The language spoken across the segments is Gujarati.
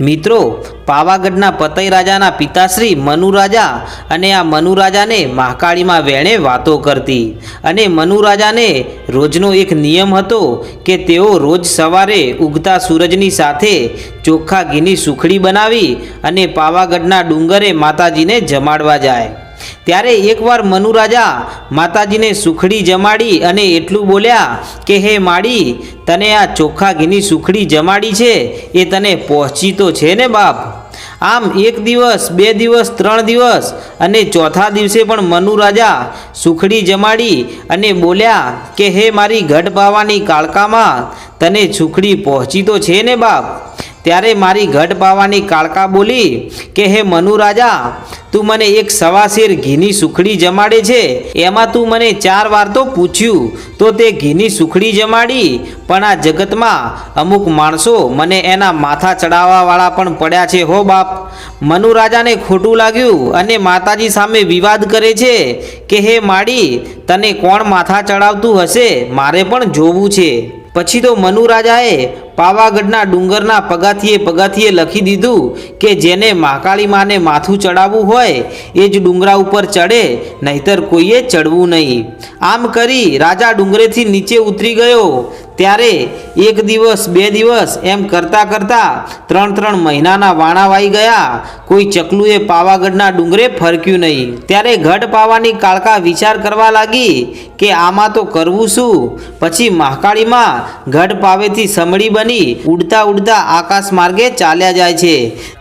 મિત્રો, પાવાગઢના પતઈ રાજાના પિતાશ્રી મનુ રાજા અને આ મનુરાજાને મહાકાળીમાં વેણે વાતો કરતી. અને મનુરાજાને રોજનો એક નિયમ હતો કે તેઓ રોજ સવારે ઉગતા સૂરજની સાથે ચોખ્ખા ઘીની સુખડી બનાવી અને પાવાગઢના ડુંગરે માતાજીને જમાડવા જાય. ત્યારે એકવાર મનુ રાજા માતાજીને સુખડી જમાડી અને એટલું બોલ્યા કે, હે માડી, તને આ ચોખ્ખા ઘીની સુખડી જમાડી છે, એ તને પહોંચી તો છે ને બાપ? આમ એક દિવસ, બે દિવસ, ત્રણ દિવસ અને ચોથા દિવસે પણ મનુ રાજા સુખડી જમાડી અને બોલ્યા કે, હે મારી ગઢ પાવાની કાળકામાં, તને સુખડી પહોંચી તો છે ને બાપ? ત્યારે મારી ગઢ પાવાની કાળકા બોલી કે, હે મનુ રાજા, તું મને એક સવાશેર ઘીની સુખડી જમાડે છે. એમાં તું મને ચાર વાર તો પૂછ્યું, તો તે ઘીની સુખડી જમાડી. પણ આ જગતમાં અમુક માણસો મને એના માથા ચડાવવાવાળા પણ પડ્યા છે, હો બાપ. મનુ રાજાને ખોટું લાગ્યું અને માતાજી સામે વિવાદ કરે છે કે, હે માડી, તને કોણ માથા ચડાવતું હશે? મારે પણ જોવું છે. પછી તો મનુ રાજાએ પાવાગઢના ડુંગરના પગાથીએ પગાથીએ લખી દીધું કે જેને મહાકાળી માને માથું ચડાવવું હોય, એ જ ડુંગરા ઉપર ચડે, નહીતર કોઈએ ચડવું નહીં. આમ કરી રાજા ડુંગરેથી નીચે ઉતરી ગયો. ત્યારે એક દિવસ, બે દિવસ એમ કરતાં કરતાં ત્રણ ત્રણ મહિનાના વાણા વાઈ ગયા. કોઈ ચકલુએ પાવાગઢના ડુંગરે ફરક્યું નહીં. ત્યારે ગઢ પાવાની કાળકા વિચાર કરવા લાગી કે આમાં તો કરવું શું? પછી મહાકાળીમાં ગઢ પાવેથી સમળી બની ઉડતા ઉડતા આકાશ માર્ગે ચાલ્યા જાય છે.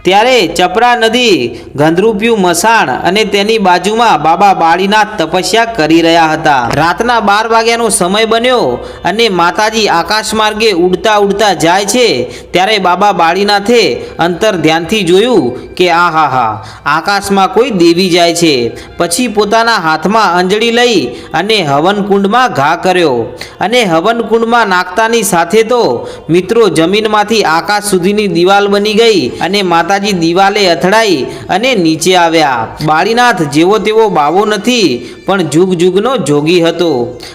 ત્યારે ચપરા નદી, ગંધરૂપિયું મસાણ અને તેની બાજુમાં બાબા બાળીનાથ તપસ્યા કરી રહ્યા હતા. રાતના બાર વાગ્યાનો સમય બન્યો અને માતાજી આકાશ માર્ગે ઉડતા ઉડતા જાય છે ત્યારે બાબા બાળીનાથે અંતર ધ્યાનથી જોયું કે આ હા હા, આકાશમાં કોઈ દેવી જાય છે. પછી પોતાના હાથમાં અંજળી લઈ અને હવનકુંડમાં ઘા કર્યો. અને હવનકુંડમાં નાખતાની સાથે તો મિત્રો જમીનમાંથી આકાશ સુધીની દિવાલ બની ગઈ અને માતાજી દિવાલે અથડાઈ અને નીચે આવ્યા. બાળીનાથ જેવો તેવો બાવો નથી, પણ જુગ જુગનો જોગી હતો.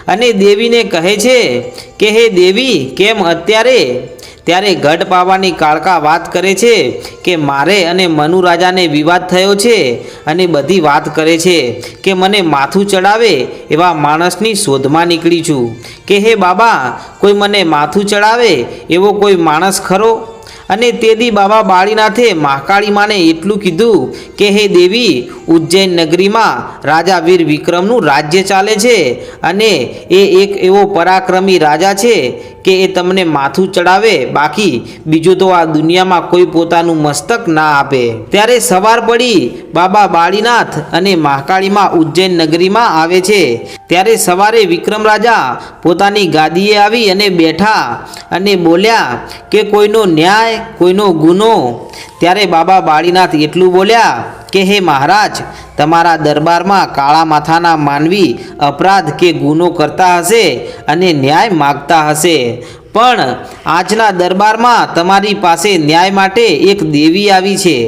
અને દેવીને કહે છે કે, હે દેવી, કેમ અત્યારે ત્યારે ગઢ પાવાની કાળકા વાત કરે છે કે મારે અને મનુ રાજાને વિવાદ થયો છે અને બધી વાત કરે છે કે મને માથું ચડાવે એવા માણસની શોધમાં નીકળી છું. કે હે બાબા, કોઈ મને માથું ચડાવે એવો કોઈ માણસ ખરો? અને તેદી બાબા બાળીનાથે મહાકાળી માને એટલું કીધું કે હે દેવી, ઉજ્જૈન નગરીમાં રાજા વીર વિક્રમનું રાજ્ય ચાલે છે અને એ એક એવો પરાક્રમી રાજા છે કે એ તમને માથું ચડાવે? બાકી બીજું તો આ દુનિયામાં કોઈ પોતાનું મસ્તક ના આપે. ત્યારે સવાર પડી બાબા બાળીનાથ અને મહાકાળીમાં ઉજ્જૈન નગરીમાં આવે છે. ત્યારે સવારે વિક્રમ રાજા પોતાની ગાદીએ આવી અને બેઠા અને બોલ્યા કે કોઈનો ન્યાય, કોઈનો ગુનો. ત્યારે બાબા બાળીનાથ એટલું બોલ્યા કે હે મહારાજ, તમારા દરબારમાં કાળા માથાના માનવી અપરાધ કે ગુનો કરતા હશે અને ન્યાય માગતા હશે. પણ આજના દરબારમાં તમારી પાસે ન્યાય માટે એક દેવી આવી છે.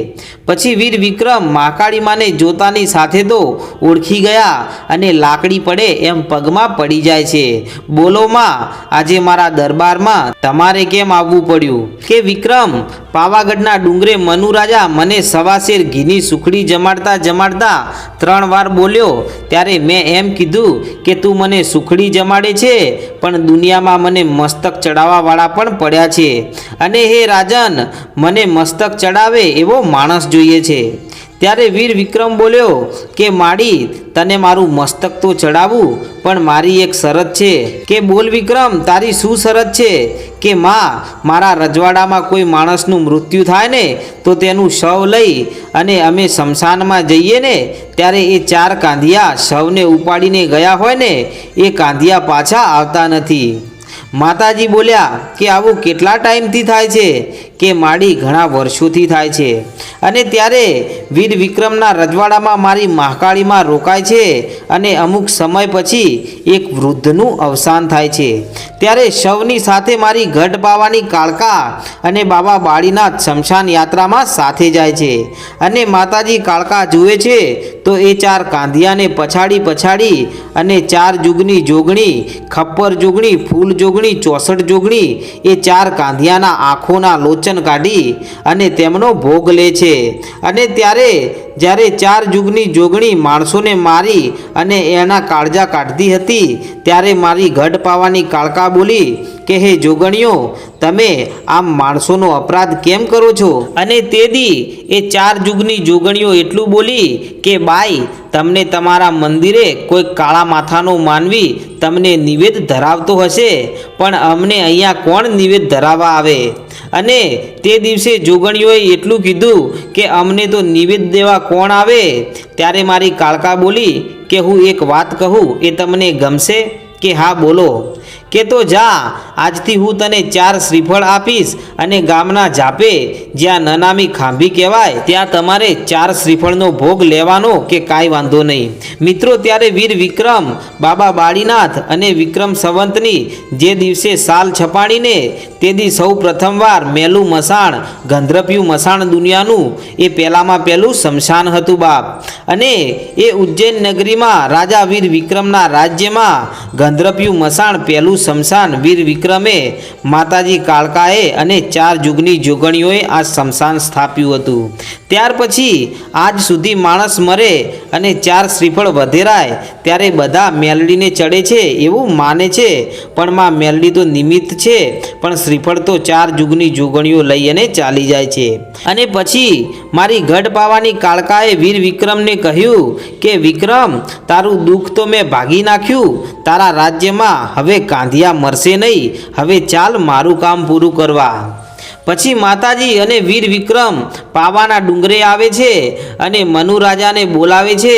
પછી વીર વિક્રમ માકાળીમાને જોતાની સાથે તો ઓળખી ગયા અને લાકડી પડે એમ પગમાં પડી જાય છે. બોલોમાં આજે મારા દરબારમાં તમારે કેમ આવવું પડ્યું? કે વિક્રમ, પાવાગઢના ડુંગરે મનુ રાજા મને સવાશેર ઘીની સુખડી જમાડતા જમાડતા ત્રણ વાર બોલ્યો, ત્યારે મેં એમ કીધું કે તું મને સુખડી જમાડે છે, પણ દુનિયામાં મને મસ્તક ચડાવવાવાળા પણ પડ્યા છે. અને હે રાજન, મને મસ્તક ચડાવે એવો માણસ જોઈએ છે. ત્યારે વીર વિક્રમ બોલ્યો કે, માડી, તને મારું મસ્તક તો ચડાવું, પણ મારી એક શરત છે. કે, બોલ વિક્રમ, તારી શું શરત છે? કે, માં, મારા રજવાડામાં કોઈ માણસનું મૃત્યુ થાય ને, તો તેનું શવ લઈ અને અમે શમશાનમાં જઈએ ને, ત્યારે એ ચાર કાંધિયા શવને ઉપાડીને ગયા હોય ને, એ કાંધિયા પાછા આવતા નથી. માતાજી બોલ્યા કે, આવું કેટલા ટાઈમથી થાય છે? કે માડી ઘણા વર્ષોથી થાય છે. અને ત્યારે વીર વિક્રમના રજવાડામાં મારી મહાકાળીમાં રોકાય છે અને અમુક સમય પછી એક વૃદ્ધનું અવસાન થાય છે. ત્યારે શવની સાથે મારી ગઢ બાવાની કાળકા અને બાબા બાળીનાથ શમશાન યાત્રામાં સાથે જાય છે. અને માતાજી કાળકા જુએ છે તો એ ચાર કાંધિયાને પછાડી પછાડી અને ચાર જુગની જોગણી, ખપ્પર જોગણી, ફૂલ જોગણી, ચોસઠ જોગણી એ ચાર કાંધિયાના આંખોના લોચા લોચન કાઢી અને તેમનો ભોગ લે છે. અને ત્યારે જ્યારે ચાર જુગની જોગણી માણસોને મારી અને એના કાળજા કાઢતી હતી, ત્યારે મારી ગઢ પાવાની કાળકા બોલી કે, હે જોગણીઓ, તમે આમ માણસોનો અપરાધ કેમ કરો છો? અને તે દી એ ચાર જુગની જોગણીઓ એટલું બોલી કે, બાઈ, તમને તમારા મંદિરે કોઈ કાળા માથાનો માનવી તમને નિવેદ ધરાવતો હશે, પણ અમને અહીંયા કોણ નિવેદ ધરાવવા આવે? અને તે દિવસે જોગણીઓએ એટલું કીધું કે અમને તો નિવેદ દેવા કોણ આવે? ત્યારે મારી કાળકા બોલી કે હું એક વાત કહું એ તમને ગમશે? કે હા, બોલો. કે તો જા આજથી હું તને ચાર શ્રીફળ આપીશ અને ગામના જાપે, જ્યાં નનામી ખાંભી કહેવાય, ત્યાં તમારે ચાર શ્રીફળનો ભોગ લેવાનો કે કાંઈ વાંધો નહીં. મિત્રો, ત્યારે વીર વિક્રમ, બાબા બાળીનાથ અને વિક્રમ સંવંતની જે દિવસે સાલ છપાડીને, તે દી સૌ પ્રથમવાર મેલું મસાણ, ગંધ્રપ્યું મસાણ દુનિયાનું, એ પહેલામાં પહેલું શમશાન હતું બાપ. અને એ ઉજ્જૈન નગરીમાં રાજા વીર વિક્રમના રાજ્યમાં ગંધ્રપ્યું મસાણ પહેલું શમશાન વીર વિક્રમે માતાજી કાળકાએ અને ચાર જુગની જોગણીઓએ આ શમશાન સ્થાપ્યું હતું. ત્યાર પછી આજ સુધી માણસ મરે અને ચાર શ્રીફળ વધેરાય, ત્યારે બધા મેલડીને ચડે છે એવું માને છે. પણ માં મેલડી તો નિમિત્ત છે, પણ શ્રીફળ તો ચાર જુગની જોગણીઓ લઈ અને ચાલી જાય છે. અને પછી મારી ગઢ પાવાની કાળકાએ વીર વિક્રમને કહ્યું કે, વિક્રમ, તારું દુઃખ તો મેં ભાગી નાખ્યું. તારા રાજ્યમાં હવે કાંધિયા મરશે નહીં. હવે ચાલ મારું કામ પૂરું કરવા. પછી માતાજી અને વીર વિક્રમ પાવાના ડુંગરે આવે છે અને મનુ રાજાને બોલાવે છે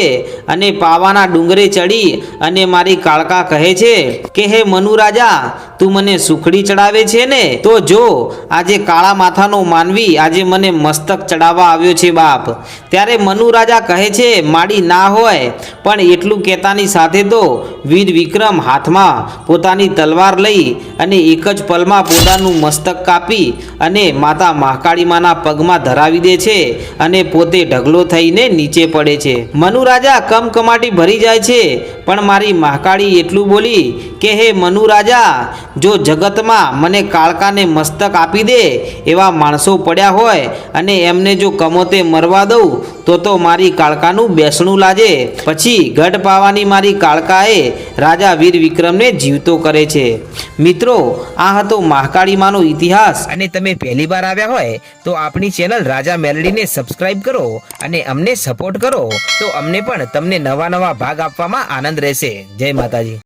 અને પાવાના ડુંગરે ચડી અને મારી કાળકા કહે છે કે, હે મનુ રાજા, તું મને સુખડી ચડાવે છે ને? તો જો, આજે કાળા માથાનો માનવી આજે મને મસ્તક ચડાવવા આવ્યો છે બાપ. ત્યારે મનુ રાજા કહે છે, માડી ના હોય, પણ એટલું કહેતાની સાથે તો વીર વિક્રમ હાથમાં પોતાની તલવાર લઈ અને એક જ પલમાં પોતાનું મસ્તક કાપી અને માતા મહાકાળીમાના પગમાં ધરાવી દે છે અને પોતે ઢગલો થઈને નીચે પડે છે. મનુ રાજા કમકમાટી ભરી જાય છે. પણ મારી મહાકાળી એટલું બોલી કે, હે મનુ રાજા, જો જગતમાં મને કાળકાને મસ્તક આપી દે એવા માણસો પડ્યા હોય અને એમને જો કમોતે મરવા દઉં, તો તો મારી કાળકાનું બેસણું લાજે. પછી ગઢ પાવાની મારી કાળકાએ રાજા વીર વિક્રમને જીવતો કરે છે. મિત્રો, આ હતો મહાકાળીમાનો ઇતિહાસ. અને તમે પહેલી વાર આવ્યા હોય, તો આપણી ચેનલ રાજા મેલડીને સબસ્ક્રાઇબ કરો અને અમને સપોર્ટ કરો, તો અમને પણ તમને નવા નવા ભાગ આપવામાં આનંદ રહેશે. જય માતાજી.